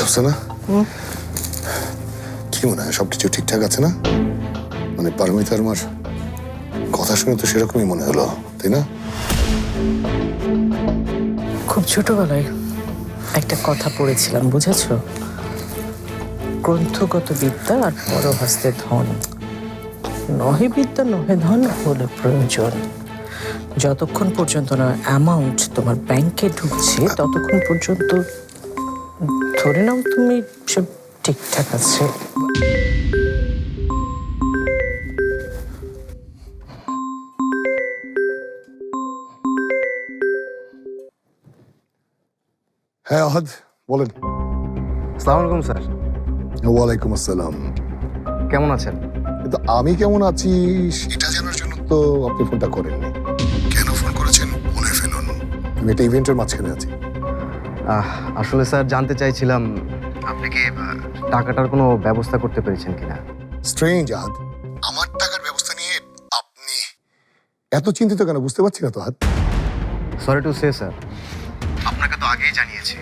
না কি মনে হয় সবকিছু ঠিকঠাক আছে না মানে পারমিতার মার কথা শুনে তো সেরকমই মনে হলো তাই না খুব ছোটবেলায় একটা কথা পড়েছিলাম বুঝেছ? গ্রন্থগত বিদ্যা আর পরহস্তে ধন। নহে বিদ্যা নহে ধন হলে প্রয়োজন। যতক্ষণ পর্যন্ত না অ্যামাউন্ট তোমার ব্যাংকে ঢুকছে ততক্ষণ পর্যন্ত ধরে নাও তুমি সব ঠিকঠাক আছে। হ্যাঁ আহাদ বলেন। সালাম আলাইকুম স্যার। ওয়ালাইকুম আসসালাম। কেমন আছেন? কিন্তু আমি কেমন আছি সেটা জানার জন্য তো আপনি ফোনটা করেননি। কেন ফোন করেছেন? বলে ফেলুন। আমি একটা ইভেন্টের মাঝখানে আছি। আসলে স্যার জানতে চাইছিলাম আপনি কি টাকাটার কোনো ব্যবস্থা করতে পেরেছেন কিনা? স্ট্রেঞ্জ আহাদ আমার টাকার ব্যবস্থা নিয়ে আপনি এত চিন্তিত কেন? বুঝতে পারছি না তো Ahad sorry to say sir আপনাকে তো আগেই জানিয়েছি।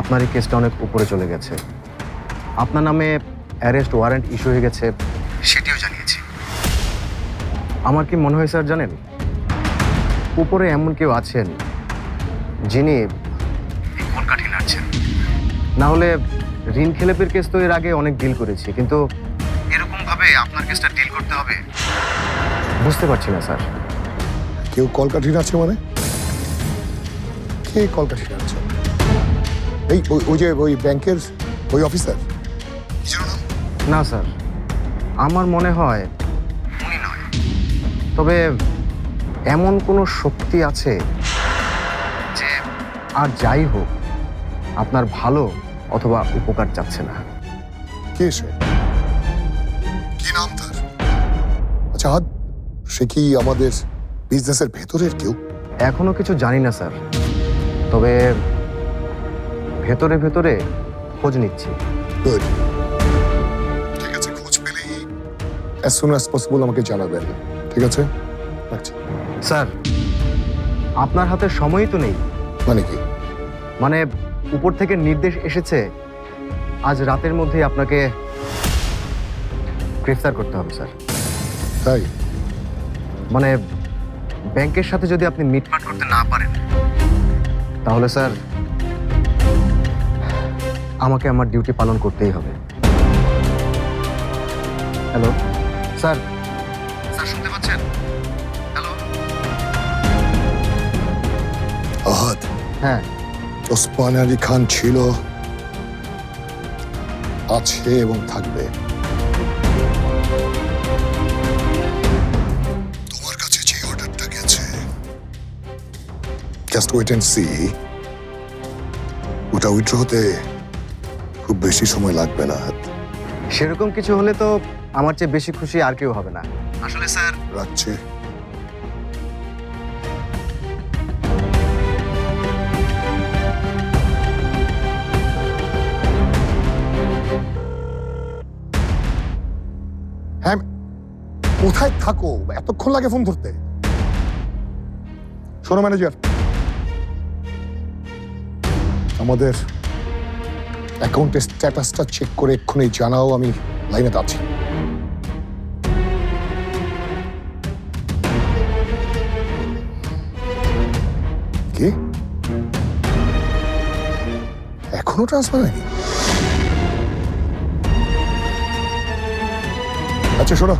আপনার এই কেসটা অনেক উপরে চলে গেছে। আপনার নামে অ্যারেস্ট ওয়ারেন্ট ইস্যু হয়ে গেছে সেটিও জানিয়েছি। আমার কি মনে হয় স্যার জানেন? উপরে এমন কেউ আছেন যিনি এই কলকাঠি নাড়ছেন। না হলে ঋণ খেলেপের কেস তো এর আগে অনেক ডিল করেছি কিন্তু এরকম ভাবে আপনার কেসটা ডিল করতে হবে? বুঝতে পারছি না স্যার। কেউ কলকাঠি আছে মানে? কে কলকাঠি আছে এই ওই- ওই যে ওই ব্যাংকের ওই অফিসার? না স্যার। আমার মনে হয় উনি নয়। তবে এমন কোনো শক্তি আছে যে আর যাই হোক আপনার ভালো অথবা উপকার চাচ্ছে না। কে সে? কি নাম তার? আচ্ছা সে কি আমাদের বিজনেসের ভেতরের কেউ? এখনও কিছু জানি না স্যার। তবে ভেতরে ভেতরে খোঁজ নিচ্ছি। গুড ঠিক আছে খোঁজ পেলেই অ্যাজ সুন অ্যাজ পসিবল আমাকে জানাবেন। ঠিক আছে? রাখছি। স্যার আপনার হাতে সময়ই তো নেই। মানে কি? মানে উপর থেকে নির্দেশ এসেছে আজ রাতের মধ্যেই আপনাকে গ্রেফতার করতে হবে স্যার। তাই? মানে ব্যাংকের সাথে যদি আপনি মিটমাট করতে না পারেন তাহলে স্যার আমাকে আমার ডিউটি পালন করতেই হবে। হ্যালো? স্যার স্যার শুনতে পাচ্ছেন? হ্যালো? হ্যাঁ। ওসমান আলী খান ছিল আছে এবং থাকবে। তোমার কাছে যে অর্ডারটা গেছে জাস্ট ওয়েট এন্ড সি ওটা উইথড্র হতে খুব বেশি সময় লাগবে না। সেরকম কিছু হলে তো আমার চেয়ে বেশি খুশি আর কেউ হবে না। আসলে স্যার রাখছে। কোথায় থাকো? এতক্ষণ লাগে ফোন ধরতে। শোনো ম্যানেজার আমাদের অ্যাকাউন্টের স্ট্যাটাসটা চেক করে এক্ষুনি জানাও, আমি লাইনে আছি। কি? এখনও ট্রান্সফার হয়নি? আচ্ছা শোনো।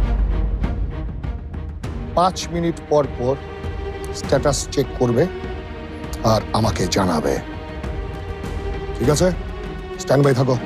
পাঁচ মিনিট পর পর স্ট্যাটাস চেক করবে আর আমাকে জানাবে। ঠিক আছে? স্ট্যান্ড বাই থাকো।